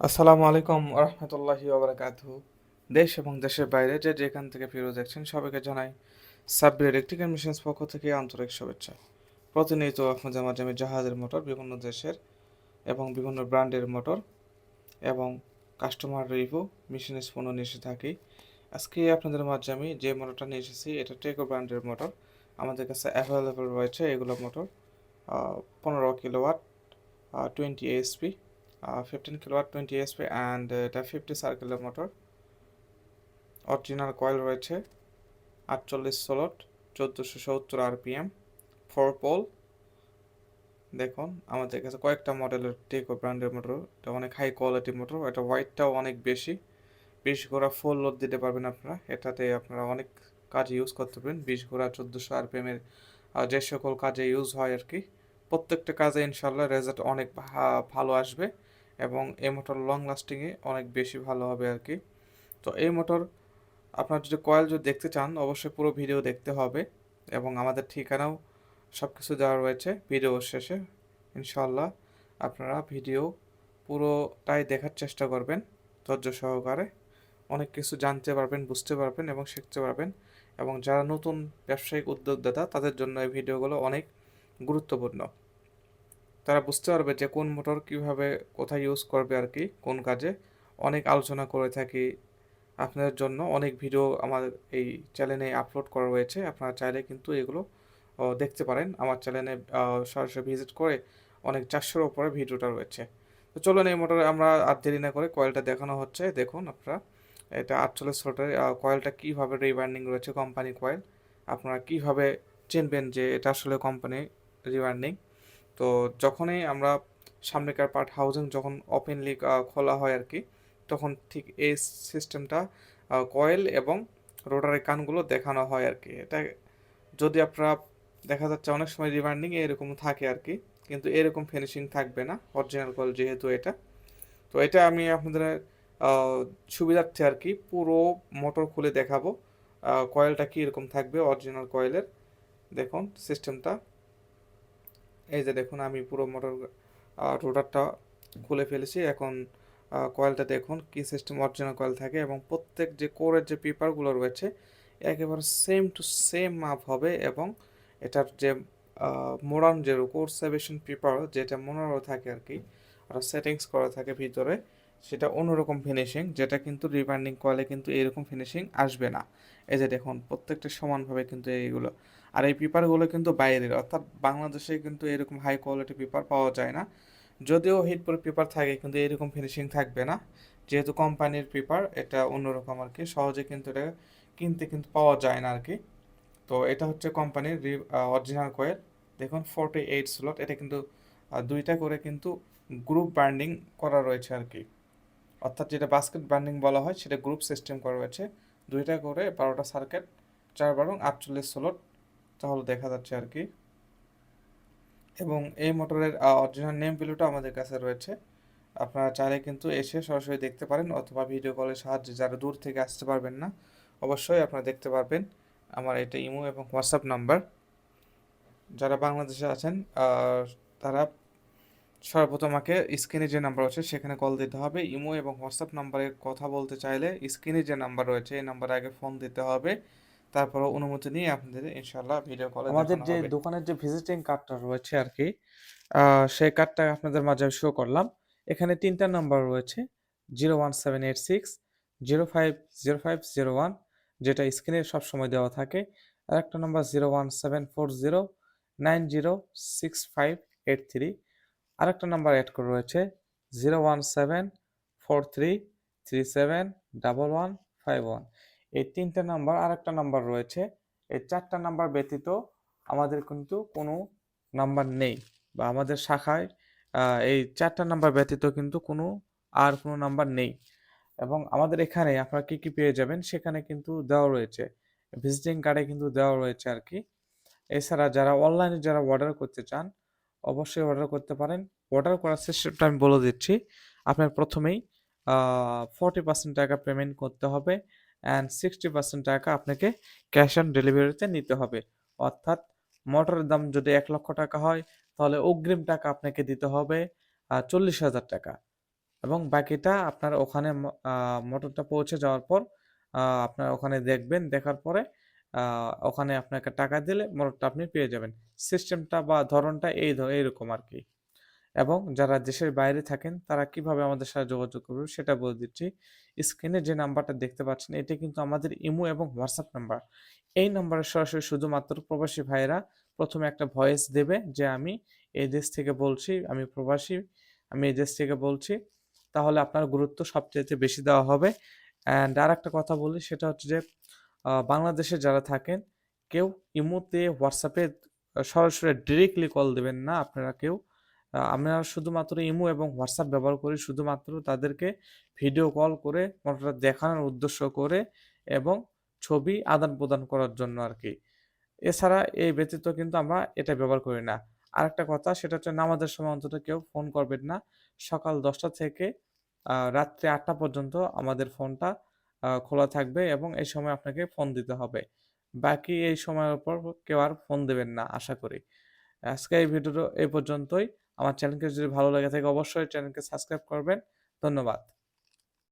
আসসালামু আলাইকুম রহমতুল্লাহি ওবরাকাতু দেশ এবং দেশের বাইরে যে যেখান থেকে ফিরে দেখছেন সবাইকে জানাই সাব্বির ইলেকট্রিক্যাল মেশিনস পক্ষ থেকে আন্তরিক শুভেচ্ছা। প্রতিনিয়ত আমি জাহাজের মোটর বিভিন্ন দেশের এবং বিভিন্ন ব্র্যান্ডের মোটর এবং কাস্টমার রিভিউ মেশিনের পণ্য নিয়ে এসে থাকি। আজকে আপনাদের মাঝে আমি যে মোটরটা নিয়ে এসেছি, এটা টেকো ব্র্যান্ডের মোটর। আমাদের কাছে অ্যাভেলেবল রয়েছে এগুলো মোটর পনেরো kilowatt twenty SP fifteen kilowatt twenty SP and এটা ফিফটি সার্কেলের মোটর অরিজিনাল কয়েল রয়েছে, আটচল্লিশ সোলট চোদ্দোশো সত্তর আরপিএম ফোর পোল দেখুন, আমাদের কাছে কয়েকটা মডেলের টেকো ব্র্যান্ডের মোটর এটা অনেক হাই কোয়ালিটি মোটর এটা হোয়াইটটাও অনেক বেশি। বিশ ঘোড়া ফুল লোড দিতে পারবেন আপনারা, এটাতে আপনারা অনেক কাজে ইউজ করতে পারবেন। বিশ ঘোড়া, চোদ্দোশো আরপিএমের যে সকল কাজে ইউজ হয় আর কি। প্রত্যেকটা কাজে ইনশাল্লাহ রেজাল্ট অনেক ভালো আসবে। এবং এই মোটর লং লাস্টিংয়ে অনেক বেশি ভালো হবে আর কি। তো এই মোটর আপনার যদি কয়েল যদি দেখতে চান, অবশ্যই পুরো ভিডিও দেখতে হবে এবং আমাদের ঠিকানাও সব কিছু দেওয়া রয়েছে ভিডিও শেষে। ইনশাল্লাহ আপনারা ভিডিও পুরোটাই দেখার চেষ্টা করবেন ধৈর্য সহকারে। অনেক কিছু জানতে পারবেন, বুঝতে পারবেন এবং শিখতে পারবেন এবং যারা নতুন ব্যবসায়িক উদ্যোগদাতা, তাদের জন্য এই ভিডিওগুলো অনেক গুরুত্বপূর্ণ। তারা বুঝতে পারবে যে কোন মোটর কীভাবে কোথায় ইউজ করবে আর কি, কোন কাজে। অনেক আলোচনা করে থাকি আপনাদের জন্য। অনেক ভিডিও আমার এই চ্যানেলে আপলোড করা রয়েছে। আপনারা চাইলে কিন্তু এগুলো দেখতে পারেন। আমার চ্যানেলে সরাসরি ভিজিট করে অনেক চারশোর ওপরে ভিডিওটা রয়েছে। তো চলুন এই মোটরে আমরা আর দেরি না করে কয়েলটা দেখানো হচ্ছে। দেখুন আপনারা, এটা আটচল্লিশ ভোল্টের কয়েলটা কীভাবে রিবার্নিং রয়েছে কোম্পানি কয়েল আপনারা কীভাবে চিনবেন যে এটা আসলে কোম্পানি রিবার্নিং তো যখনই আমরা সামনেকার পার্ট হাউজিং যখন ওপেনলি খোলা হয় আর কি তখন ঠিক এই সিস্টেমটা কয়েল এবং রোটারের কানগুলো দেখানো হয় আর কি এটা যদি আপনারা দেখা যাচ্ছে অনেক সময় রিবার্নিং এরকম থাকে আর কি কিন্তু এরকম ফিনিশিং থাকবে না অরিজিনাল কয়েল যেহেতু এটা। তো এটা আমি আপনাদের সুবিধার্থে আর কি পুরো মোটর খুলে দেখাবো কয়েলটা কীরকম থাকবে অরিজিনাল কয়েলের দেখুন সিস্টেমটা এই যে দেখুন, আমি পুরো মোটর রোটারটা খুলে ফেলেছি। এখন কয়েলটা দেখুন কি সিস্টেম অরিজিনাল কয়েল থাকে এবং প্রত্যেক যে কোরের যে পেপারগুলো রয়েছে, একেবারে সেম টু সেম মাপ হবে এবং এটার যে মোড়ান যে কোর সেভেশন পেপার যেটা মোড়ানো থাকে আর কি, আর সেটিংস করা থাকে ভিতরে, সেটা অন্যরকম ফিনিশিং যেটা কিন্তু রিবার্নিং কয়েলে কিন্তু এরকম ফিনিশিং আসবে না। এই যে দেখুন, প্রত্যেকটা সমানভাবে কিন্তু এইগুলো আর এই পেপারগুলো কিন্তু বাইরের, অর্থাৎ বাংলাদেশে কিন্তু এরকম হাই কোয়ালিটি পেপার পাওয়া যায় না। যদিও হিটপুর পেপার থাকে, কিন্তু এরকম ফিনিশিং থাকবে না। যেহেতু কোম্পানির পেপার এটা অন্যরকম আর কি সহজে কিন্তু এটা কিনতে কিন্তু পাওয়া যায় না আর কি তো এটা হচ্ছে কোম্পানির অরিজিনাল কয়েল দেখুন ফোরটি এইট স্লট এটা কিন্তু দুইটা করে কিন্তু গ্রুপ বার্নিং করা রয়েছে আর কি অর্থাৎ যেটা বাস্কেট বার্নিং বলা হয়, সেটা গ্রুপ সিস্টেম করা রয়েছে। দুইটা করে বারোটা সার্কেট চার বারং আটচল্লিশ স্লট তাহলে দেখা যাচ্ছে আর কি। এবং এই মোটরের অরিজিনাল নেম প্লেটও আমাদের কাছে রয়েছে। আপনারা চাইলে কিন্তু এসে সরাসরি দেখতে পারেন অথবা ভিডিও কলের সাহায্যে যারা দূর থেকে আসতে পারবেন না, অবশ্যই আপনারা দেখতে পারবেন আমার এটা ইমো এবং হোয়াটসঅ্যাপ নাম্বার। যারা বাংলাদেশে আছেন তারা সর্বপ্রথম আমাকে স্ক্রিনে যে নাম্বার আছে সেখানে কল দিতে হবে। ইমো এবং হোয়াটসঅ্যাপ নাম্বারে কথা বলতে চাইলে স্ক্রিনে যে নাম্বার রয়েছে, এই নাম্বারে আগে ফোন দিতে হবে। তারপর অনুমতি নিয়ে আপনাদের ইনশাল্লাহ ভিডিও কলে আমাদের যে দোকানের যে ভিজিটিং কার্ডটা রয়েছে আর কি সেই কার্ডটা আপনাদের মাঝে শো করলাম। এখানে তিনটা নাম্বার রয়েছে zero one seven eight six zero five zero five zero one যেটা স্ক্রিনে সবসময় দেওয়া থাকে। আর একটা number zero one seven four zero nine zero six five eight three আরেকটা নাম্বার অ্যাড করে রয়েছে zero one seven four three three seven double one five one এই তিনটা নাম্বার আর একটা নাম্বার রয়েছে। এই চারটা নাম্বার ব্যতীত আমাদের কিন্তু কোনো নাম্বার নেই বা আমাদের শাখায় এই চারটা নাম্বার ব্যতীত কিন্তু কোনো আর কোনো নাম্বার নেই। এবং আমাদের এখানে আপনারা কি কি পেয়ে যাবেন সেখানে কিন্তু দেওয়া রয়েছে। ভিজিটিং কার্ডে কিন্তু দেওয়া রয়েছে আর কি। এছাড়া যারা অনলাইনে যারা অর্ডার করতে চান, অবশ্যই অর্ডার করতে পারেন। অর্ডার করার সিস্টেমটা আমি বলে দিচ্ছি। আপনার প্রথমেই ফর্টি পার্সেন্ট টাকা পেমেন্ট করতে হবে। অ্যান্ড সিক্সটি পার্সেন্ট টাকা আপনাকে ক্যাশ অন ডেলিভারিতে নিতে হবে অর্থাৎ মোটরের দাম যদি এক লক্ষ টাকা হয় তাহলে অগ্রিম টাকা আপনাকে দিতে হবে চল্লিশ হাজার টাকা এবং বাকিটা আপনার ওখানে মোটরটা পৌঁছে যাওয়ার পর আপনার ওখানে দেখবেন, দেখার পরে ওখানে আপনাকে টাকা দিলে মোটরটা আপনি পেয়ে যাবেন। সিস্টেমটা বা ধরনটা এই এইরকম আরকি। এবং যারা দেশের বাইরে থাকেন তারা কীভাবে আমাদের সাথে যোগাযোগ করবে সেটা বলে দিচ্ছি। স্ক্রিনে যে নাম্বারটা দেখতে পাচ্ছেন এটি কিন্তু আমাদের ইমো এবং হোয়াটসঅ্যাপ নাম্বার। এই নাম্বারে সরাসরি শুধুমাত্র প্রবাসী ভাইয়েরা প্রথমে একটা ভয়েস দেবে যে আমি এই দেশ থেকে বলছি, আমি প্রবাসী, আমি এই দেশ থেকে বলছি। তাহলে আপনার গুরুত্ব সবচাইতে বেশি দেওয়া হবে। অ্যান্ড আর একটা কথা বলি সেটা হচ্ছে যে বাংলাদেশে যারা থাকেন কেউ ইমোতে, হোয়াটসঅ্যাপে সরাসরি ডিরেক্টলি কল দেবেন না আপনারা কেউ। আমরা শুধুমাত্র ইমো এবং হোয়াটসঅ্যাপ ব্যবহার করি শুধুমাত্র তাদেরকে ভিডিও কল করে মোটরটা দেখানোর উদ্দেশ্য করে এবং ছবি আদান-প্রদান করার জন্য আর কি এছাড়া এই ব্যতীত কিন্তু আমরা এটা ব্যবহার করি না। আরেকটা কথা, সেটা হচ্ছে নামাজের সময় অন্তত কেউ ফোন করবেন না। সকাল ১০টা থেকে রাত্রি ৮টা পর্যন্ত আমাদের ফোনটা খোলা থাকবে এবং এই সময় আপনাকে ফোন দিতে হবে। বাকি এই সময়ের উপর কেউ আর ফোন দেবেন না, আশা করি। আজকে এই ভিডিওটা এই পর্যন্তই। আমার চ্যানেলকে যদি ভালো লেগে থাকে অবশ্যই চ্যানেলকে সাবস্ক্রাইব করবেন। ধন্যবাদ।